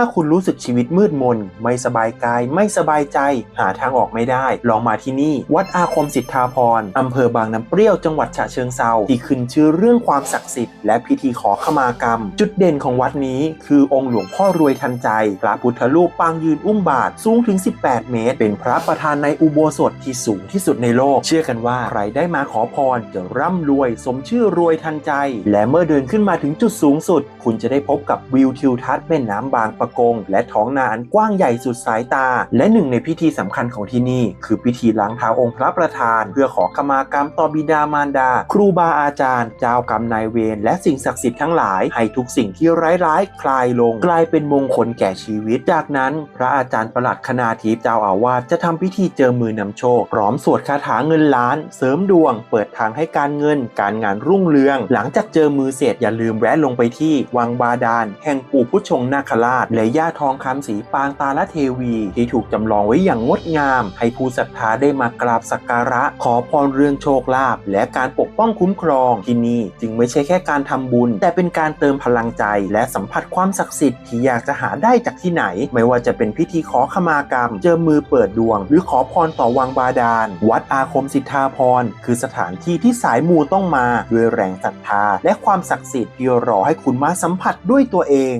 ถ้าคุณรู้สึกชีวิตมืดมน ไม่สบายกาย ไม่สบายใจ หาทางออกไม่ได้ ลองมาที่นี่ วัดอาคมสิทธาพรอำเภอบางน้ำเปรี้ยวจังหวัดฉะเชิงเซาที่ขึ้นชื่อเรื่องความศักดิ์สิทธิ์และพิธีขอขมากรรม จุดเด่นของวัดนี้ คือองค์หลวงพ่อรวยทันใจ พระพุทธรูปปางยืนอุ้มบาทสูงถึง 18 เมตร เป็นพระประธานในอุโบสถที่สูงที่สุดในโลก เชื่อกันว่าใครได้มาขอพรจะร่ำรวย สมชื่อรวยทันใจ และเมื่อเดินขึ้นมาถึงจุดสูงสุด คุณจะได้พบกับวิวทิวทัศน์แม่น้ำบางปะกง และท้องนาอันกว้างใหญ่สุดสายตา และหนึ่งในพิธีสำคัญของที่นี่ คือพิธีล้างเท้าองค์พระประธาน เพื่อขอขมากรรมต่อบิดามารดา ครูบาอาจารย์ เจ้ากรรมนายเวรและสิ่งศักดิ์สิทธิ์ทั้งหลาย ให้ทุกสิ่งที่ร้ายๆ คลายลง กลายเป็นมงคลแก่ชีวิต จากนั้น พระอาจารย์ประหลัดคณาทิพย์เจ้าอาวาสจะทำพิธีเจอมือนำโชคพร้อมสวดคาถาเงินล้าน เสริมดวง เปิดทางให้การเงิน การงานรุ่งเรือง หลังจากเจอมือเสร็จอย่าลืมแวะลงไปที่วังบาดาลแห่งปู่พุชงนาคราชและย่าทองคำสีปางตาละเทวี ที่ถูกจำลองไว้อย่างงดงาม ให้ผู้ศรัทธาได้มากราบสักการะ ขอพรเรื่องโชคลาภและการปกป้องคุ้มครองที่นี่จึงไม่ใช่แค่การทำบุญ แต่เป็นการเติมพลังใจ และสัมผัสความศักดิ์สิทธิ์ที่อยากจะหาได้จากที่ไหน ไม่ว่าจะเป็นพิธีขอขมากรรม เจอมือเปิดดวง หรือขอพรต่อวังบาดาล วัดอาคมสิทธาพร คือสถานที่ที่สายมูต้องมา ด้วยแรงศรัทธา และความศักดิ์สิทธิ์ที่รอให้คุณมาสัมผัสด้วยตัวเอง